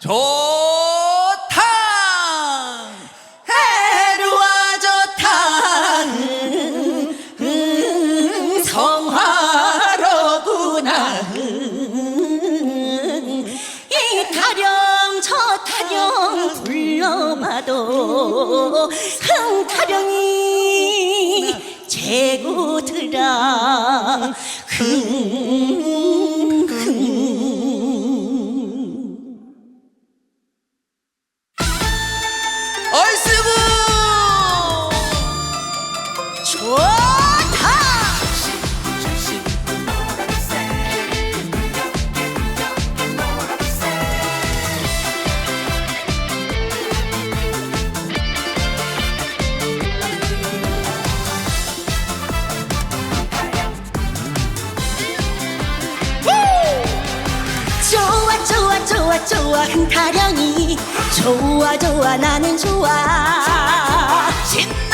좋다 해루와 좋다 음, 성화로구나. 이 타령 저 타령 불러봐도 한 타령이 재고들아. 흠, 좋다! 좋아 흥타령이. 좋아 좋아 나는 좋아. 신나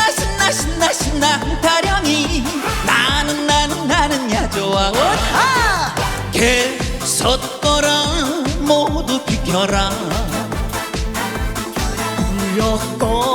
신나 신나 타령이. 나는 나는 나는 야 좋아. 좋다 개 섰거라 모두 비켜라. 엮어라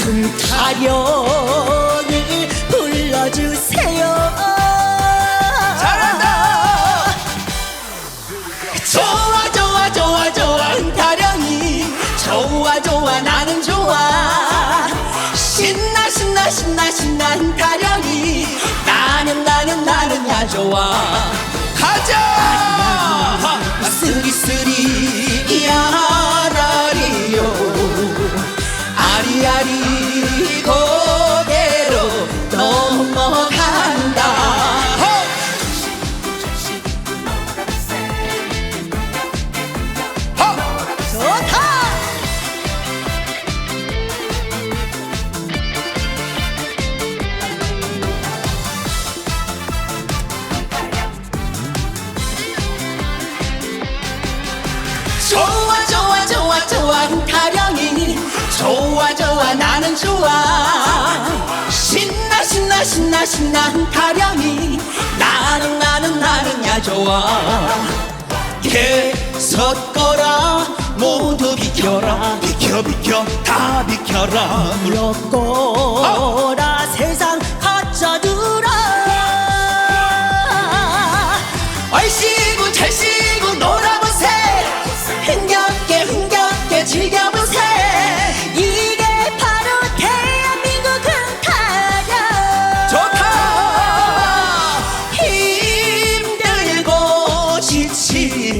흥타령을 불러주세요. 잘한다! 좋아 좋아 좋아 좋아 타령이. 좋아 좋아 나는 좋아. 신나 신나 신나 신나 타령이. 나는 나는 나는 야 좋아. 가자 아 좋아 나는 좋아. 신나 신나 신나 신나 타령이 나는 나는 나는 야 좋아. 개 섰거라 모두 비켜라 비켜 비켜 다 비켜라. 엮어라 세상 가짜들아 얼씨구 잘씨구 놀아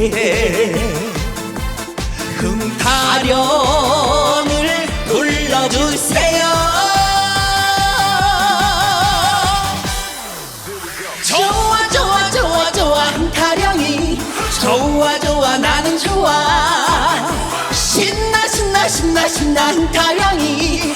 때 흥타령을 불러주세요. 좋아 좋아 좋아 좋아 흥타령이. 좋아 좋아 나는 좋아. 신나 신나 신나 신나 흥타령이